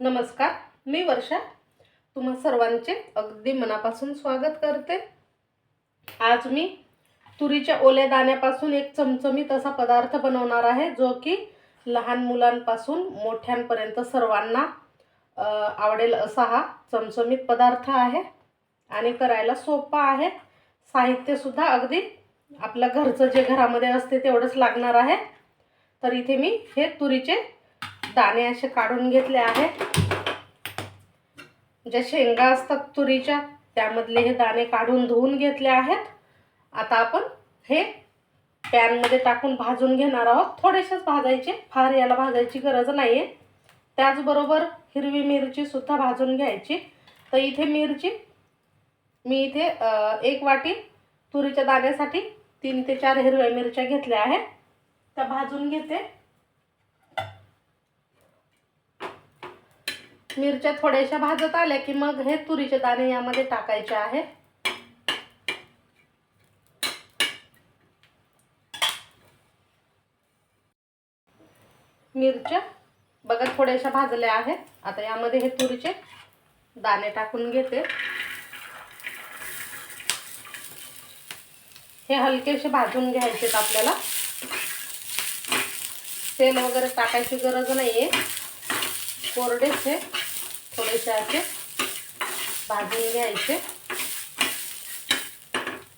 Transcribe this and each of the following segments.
नमस्कार मी वर्षा. तुम्हा सर्वांचे अगदी मनापासून स्वागत करते. आज मी तुरीच्या ओल्या दाण्यापासून एक चमचमीत असा पदार्थ बनवणार आहे जो की लहान मुलांपासून मोठ्यांपर्यंत सर्वांना आवडेल असा हा चमचमीत पदार्थ आहे आणि करायला सोपा आहे. साहित्यसुद्धा अगदी आपलं घरचं जे घरामध्ये असते तेवढंच लागणार आहे. तर इथे मी हे तुरीचे दाणे असे काढून घेतले आहे ज्या शेंगा असतात तुरीच्या त्यामधले हे दाणे काढून धुवून घेतले आहेत. आता आपण हे पॅनमध्ये टाकून भाजून घेणार आहोत. थोडेसेच भाजायचे फार याला भाजायची गरज नाही आहे त्याचबरोबर हिरवी मिरचीसुद्धा भाजून घ्यायची. तर इथे मिरची मी इथे एक वाटी तुरीच्या दाण्यासाठी तीन ते चार हिरव्या मिरच्या घेतल्या आहेत. त्या भाजून घेते. मिरच्या थोड्याशा भाजत आल्या की मग हे तुरीचे दाणे यामध्ये टाकायचे आहे. मिरच्या बघा थोड्याशा भाजल्या आहेत. आता यामध्ये हे तुरीचे दाणे टाकून घेते. हे हलकेसे भाजून घ्यायचेत आपल्याला. तेल वगैरे टाकायची गरज नाही आहे कोरडेच थोडेसे असे भाजून घ्यायचे.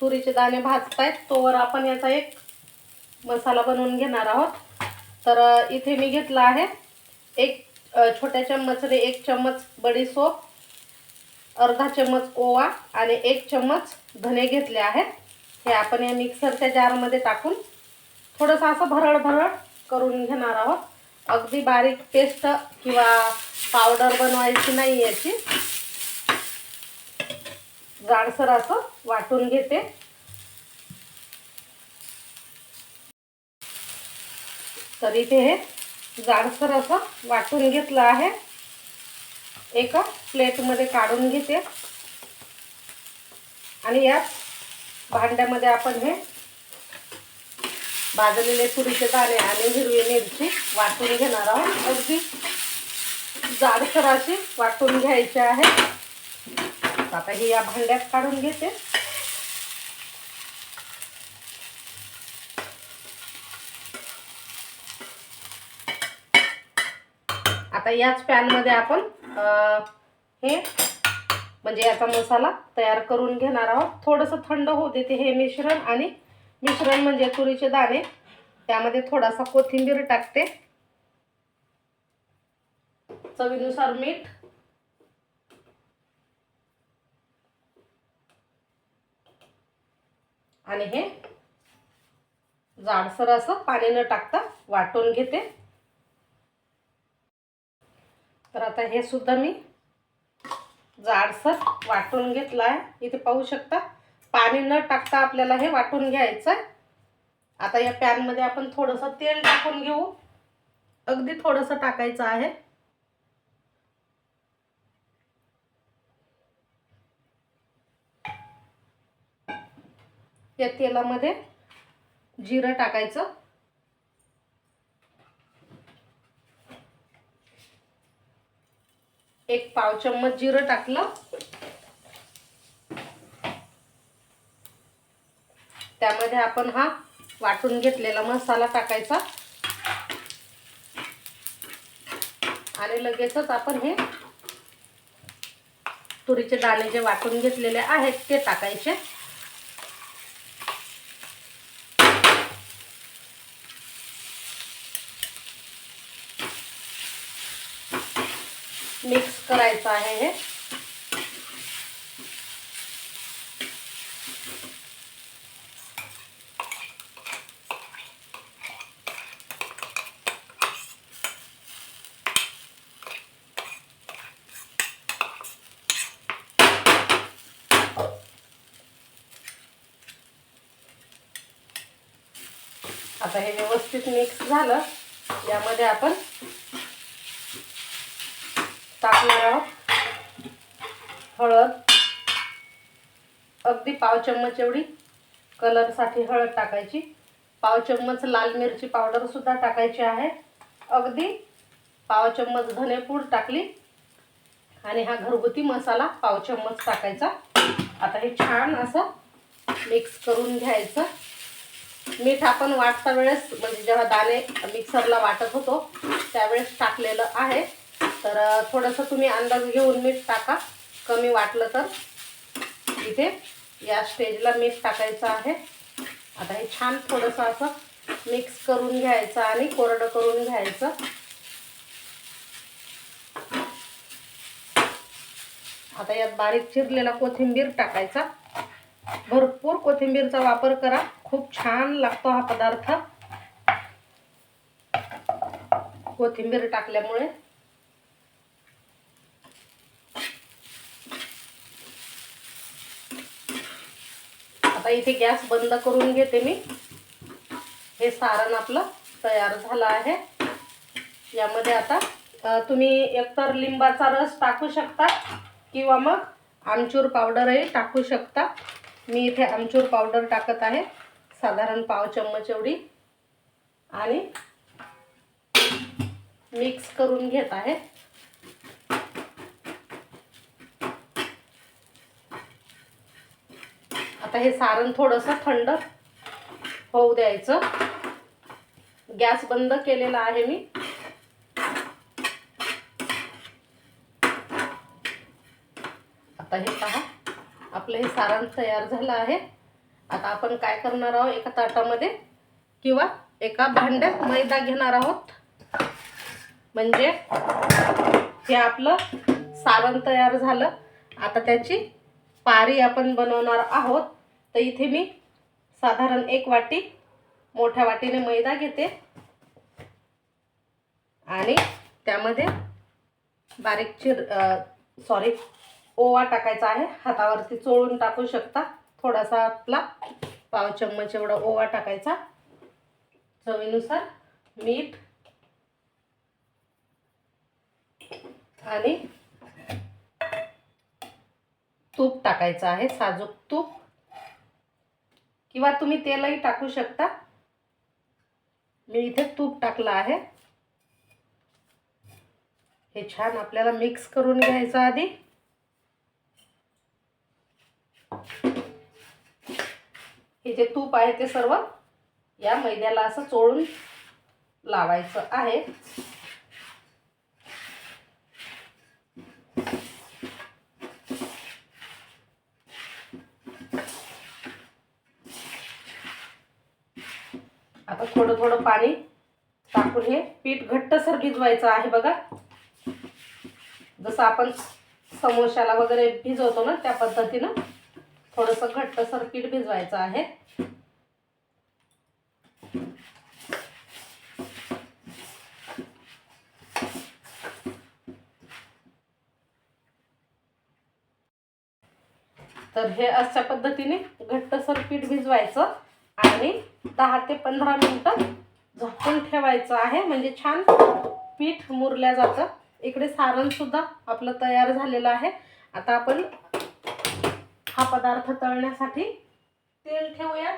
तुरीचे दाणे भाजतायत तोवर आपण याचा एक मसाला बनवून घेणार आहोत. तर इथे मी घेतला आहे एक छोट्या चम्मचने एक चम्मच बडीसोप अर्धा चम्मच ओवा आणि एक चम्मच धने घेतले आहेत. हे आपण या मिक्सरच्या जारमध्ये टाकून थोडंसं असं भरड भरड करून घेणार आहोत. अगदी बारीक पेस्ट किंवा पावडर बनवायची नाही याची. जाडसर असं वाटून घेते. तर इथे हे जाडसर असं वाटून घेतलं आहे. एका प्लेटमध्ये काढून घेते. आणि याच भांड्यामध्ये आपण हे भाजलेले तुरीचे दाणे आणि हिरवी मिरची वाटून घेणार आहोत. अगदी जाडसर अशी वाटून घ्यायची आहे. आता ही या भांड्यात काढून घेते. आता याच पॅनमध्ये आपण हे म्हणजे याचा मसाला तयार करून घेणार आहोत. थोडंसं थंड होऊ देते हे मिश्रण आणि मिश्रण म्हणजे तुरीचे दाणे. त्यामध्ये थोडासा कोथिंबीर टाकते. चवीनुसार मीठ. आणि हे जाडसर असं पाणी न टाकता वाटून घेते. तर आता हे सुद्धा मी जाडसर वाटून घेतलं आहे इथे पाहू शकता. पाणी न टाकता आपल्याला हे वाटून घ्यायचं आता या पॅनमध्ये आपण थोडंसं तेल टाकून घेऊ. अगदी थोडंसं टाकायचं आहे. या तेलामध्ये जिरं टाकायचं. एक पाव चम्मच जिरं टाकलं. त्यामध्ये आपण हा वाटून घेतलेला मसाला टाकायचा. आणि लगेचच आपण हे तुरीचे दाणे जे वाटून घेतलेले आहेत ते टाकायचे. मिक्स करायचं आहे हे. आता हे व्यवस्थित मिक्स झालं. यामध्ये आपण टाकणार आहोत हळद. अगदी पाव चम्मच एवढी कलरसाठी हळद टाकायची. पाव चम्मच लाल मिरची पावडर सुद्धा टाकायची आहे. अगदी पाव चम्मच धनेपूड टाकली. आणि हा घरगुती मसाला पाव चम्मच टाकायचा. आता हे छान असं मिक्स करून घ्यायचं. मीठ आपण वाटता वेळेस म्हणजे जेव्हा दाणे मिक्सरला वाटत होतो त्यावेळेस टाकलेलं आहे. तर थोडंसं तुम्ही अंदाज घेऊन मीठ टाका. कमी वाटलं तर इथे या स्टेजला मीठ टाकायचं आहे. आता हे छान थोडंसं असं मिक्स करून घ्यायचं आणि कोरडं करून घ्यायचं. आता यात बारीक चिरलेला कोथिंबीर टाकायचा. भरपूर कोथिंबीरचा वापर करा. खूप छान लागतो हा पदार्थ. कोथिंबीर टाकल्यामुळे. आता इथे गॅस बंद करून घेते मी. हे सारण आपलं तयार झालं आहे. यामध्ये आता तुम्ही एकतर लिंबाचा रस टाकू शकता किंवा मग आमचूर पावडरही टाकू शकता. मी इथे आमचूर पावडर टाकत आहे. साधारण पाव चम्मच एवढी. आणि मिक्स करून घेत आहे. आता हे सारण थोडंसं थंड होऊ द्यायचं. गॅस बंद केलेला आहे मी. आता हे पहा आपलं हे सारण तयार झालं आहे. आता आपण काय करणार आहोत? एका ताटामध्ये किंवा एका भांड्यात मैदा घेणार आहोत. म्हणजे हे आपलं सारण तयार झालं. आता त्याची पारी आपण बनवणार आहोत. तर इथे मी साधारण एक वाटी मोठ्या वाटीने मैदा घेते. आणि त्यामध्ये बारीक चिर सॉरी ओवा टाकायचा आहे. हातावरती चोळून टाकू शकता. थोडासा आपला पाव चम्मच एवढा ओवा टाकायचा. चवीनुसार मीठ आणि तूप टाकायचं आहे साजूक तूप. किंवा तुम्ही तेलही टाकू शकता. मी इथे तूप टाकलं आहे. हे छान आपल्याला मिक्स करून घ्यायचं आधी. हे जे तूप आहे ते सर्व या मैद्याला असं चोळून लावायचं आहे. आता थोडं थोडं पाणी टाकून हे पीठ घट्टसर भिजवायचं आहे बघा. जसं आपण समोशाला वगैरे भिजवतो ना त्या पद्धतीनं. थोडंसं घट्टसर पीठ भिजवायचं आहे. तर हे अशा पद्धतीने घट्टसर पीठ भिजवायचं आणि दहा ते पंधरा मिनटं झाकून ठेवायचं आहे. म्हणजे छान पीठ मुरल्या जातं. इकडे सारण सुद्धा आपलं तयार झालेलं आहे. आता आपण हा पदार्थ तळण्यासाठी तेल ठेवूया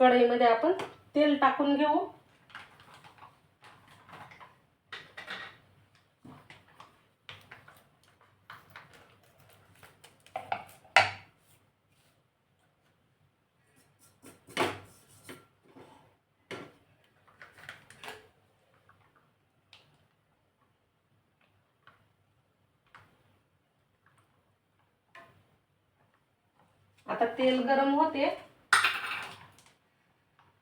कढईमध्ये आपण तेल टाकून घेऊ. आता तेल गरम होते.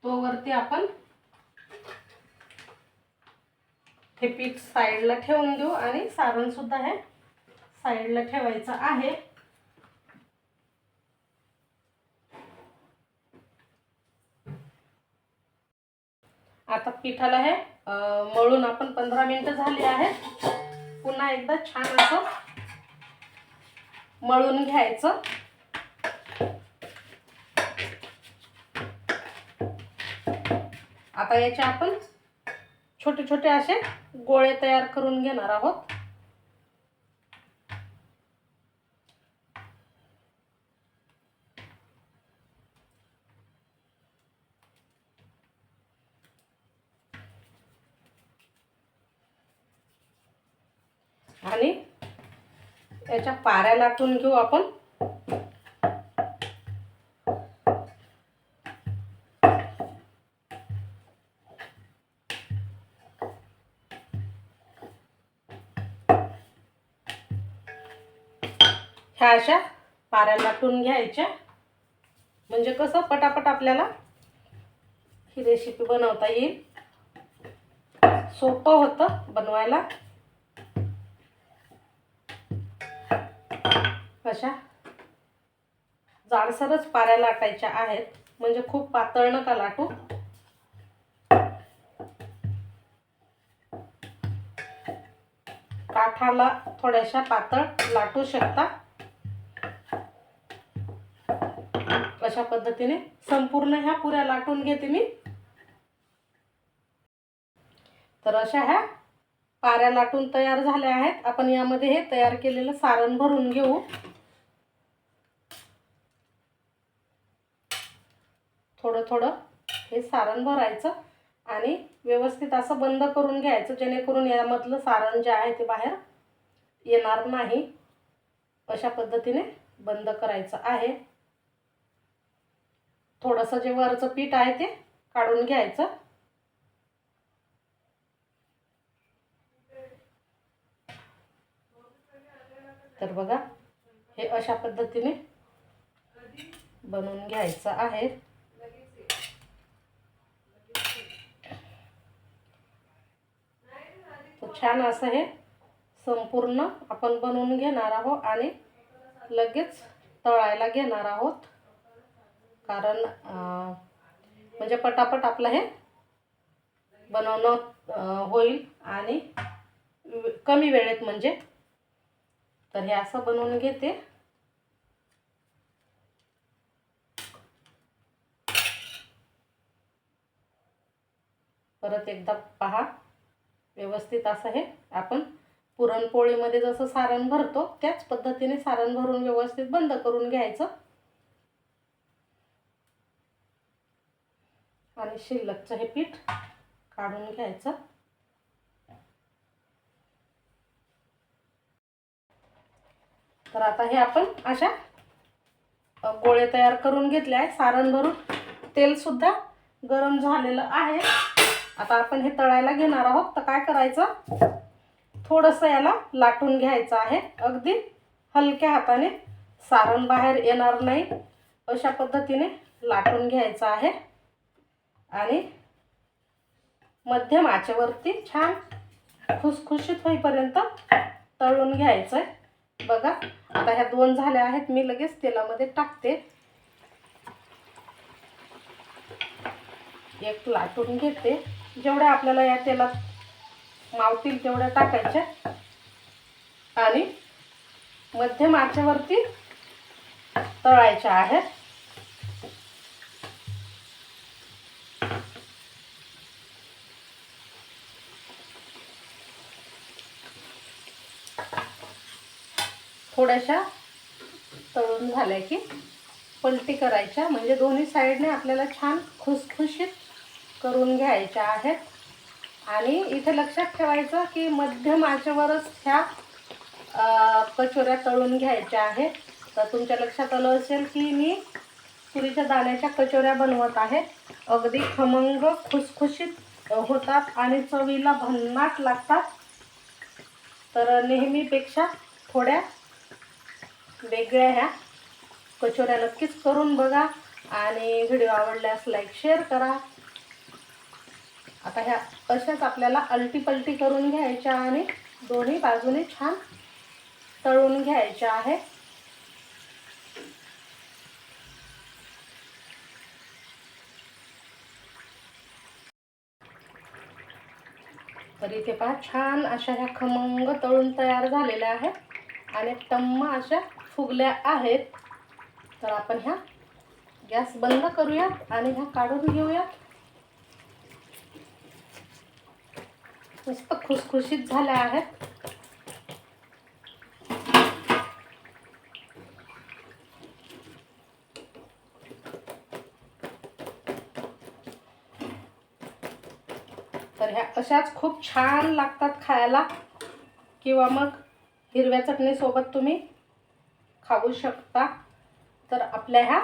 तो वरती आपण हे पीठ साईडला ठेवून देऊ आणि सारण सुद्धा हे साईडला ठेवायचं आहे. आता पिठाला हे मळून आपण पंधरा मिनिटं झाली आहेत. पुन्हा एकदा छान असं मळून घ्यायचं. आता याचे आपण छोटे छोटे असे गोळे तयार करून घेणार आहोत. आणि याच्या पाऱ्या लाटून घेऊ आपण. ह्या अशा पाऱ्या लाटून घ्यायच्या. म्हणजे कसं पटापट आपल्याला ही रेसिपी बनवता येईल. सोपं होतं बनवायला. अशा जाडसरच पाऱ्या लाटायच्या आहेत. म्हणजे खूप पातळ नका लाटू. काठाला थोड्याशा पातळ लाटू शकता. अशा पद्धतीने संपूर्ण ह्या पुऱ्या लाटून घेते मी. तर अशा ह्या पाऱ्या लाटून तयार झाल्या आहेत. आपण यामध्ये हे तयार केलेलं सारण भरून घेऊ. थोडं थोडं हे सारण भरायचं आणि व्यवस्थित असं बंद करून घ्यायचं जेणेकरून यामधलं सारण जे आहे ते बाहेर येणार नाही. अशा पद्धतीने बंद करायचं आहे. थोडंसं जे वरचं पीठ आहे ते काढून घ्यायचं. तर बघा हे अशा पद्धतीने बनवून घ्यायचं आहे. छान असं हे संपूर्ण आपण बनवून घेणार आहोत आणि लगेच तळायला घेणार आहोत. कारण म्हणजे पटापट आपलं हे बनवणं होईल आणि कमी वेळेत म्हणजे. तर हे असं बनवून घेते. परत एकदा पहा. व्यवस्थित असं हे आपण पुरणपोळीमध्ये जसं सारण भरतो त्याच पद्धतीने सारण भरून व्यवस्थित बंद करून घ्यायचं. आणि शिल्लकचं हे पीठ काढून घ्यायचं. तर आता हे आपण अशा गोळे तयार करून घेतले आहे सारण भरून तेलसुद्धा गरम झालेलं आहे. आता आपण हे तळायला घेणार आहोत. तर काय करायचं? थोडंसं याला लाटून घ्यायचं आहे. अगदी हलक्या हाताने सारण बाहेर येणार नाही. अशा पद्धतीने लाटून घ्यायचं आहे. आणि मध्यम आचेवरती छान खुसखुशीत होईपर्यंत तळून घ्यायचं आहे बघा आता ह्या दोन झाल्या आहेत मी लगेच तेलामध्ये टाकते. एक लाटून घेते. जेवढ्या आपल्याला या तेलात मावतील तेवढ्या टाकायच्या. आणि मध्यम आचेवरती तळायच्या आहेत. थोड्याशा तळून झाल्या की पलटी करायच्या. म्हणजे दोन्ही साईडने आपल्याला छान खुसखुशीत करून घ्यायच्या आहेत. आणि इथे लक्षात ठेवायचं की मध्यम आचेवरच ह्या कचोऱ्या तळून घ्यायच्या आहेत. तर तुमच्या लक्षात आलं असेल की मी तुरीच्या दाण्याच्या कचोऱ्या बनवत आहे. अगदी खमंग खुसखुशीत होतात आणि चवीला भन्नाट लागतात. तर नेहमीपेक्षा थोड्या वेगळ्या ह्या. कचोऱ्या नक्कीच करून बघा आणि व्हिडिओ आवडल्यास लाईक शेअर करा. आता ह्या अशाच आपल्याला अलटी पलटी करून घ्यायच्या आणि दोन्ही बाजूने छान तळून घ्यायच्या आहे तर इथे पहा छान अशा ह्या खमंग तळून तयार झालेल्या आहेत. आणि टम्मा अशा फुगल्या आहेत तर आपण ह्या गॅस बंद करूयात आणि ह्या काढून घेऊयात मस्त खुसखुशीत झाल्या आहेत. तर ह्या अशाच खूप छान लागतात खायला. किंवा मग हिरव्या चटणीसोबत तुम्ही खाऊ शकता. तर आपल्या ह्या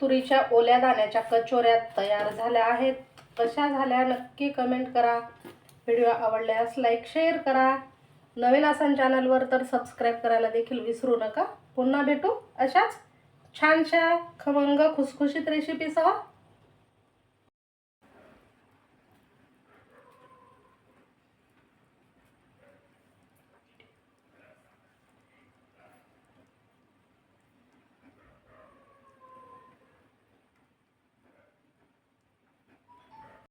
तुरीच्या ओल्या दाण्याच्या कचोऱ्या तयार झाल्या आहेत. कशा झाल्या नक्की कमेंट करा. व्हिडिओ आवडल्यास लाईक शेअर करा. नवीन आसन चॅनलवर तर सबस्क्राईब करायला देखील विसरू नका. पुन्हा भेटू अशाच छानशा खमंग खुसखुशीत रेसिपीसह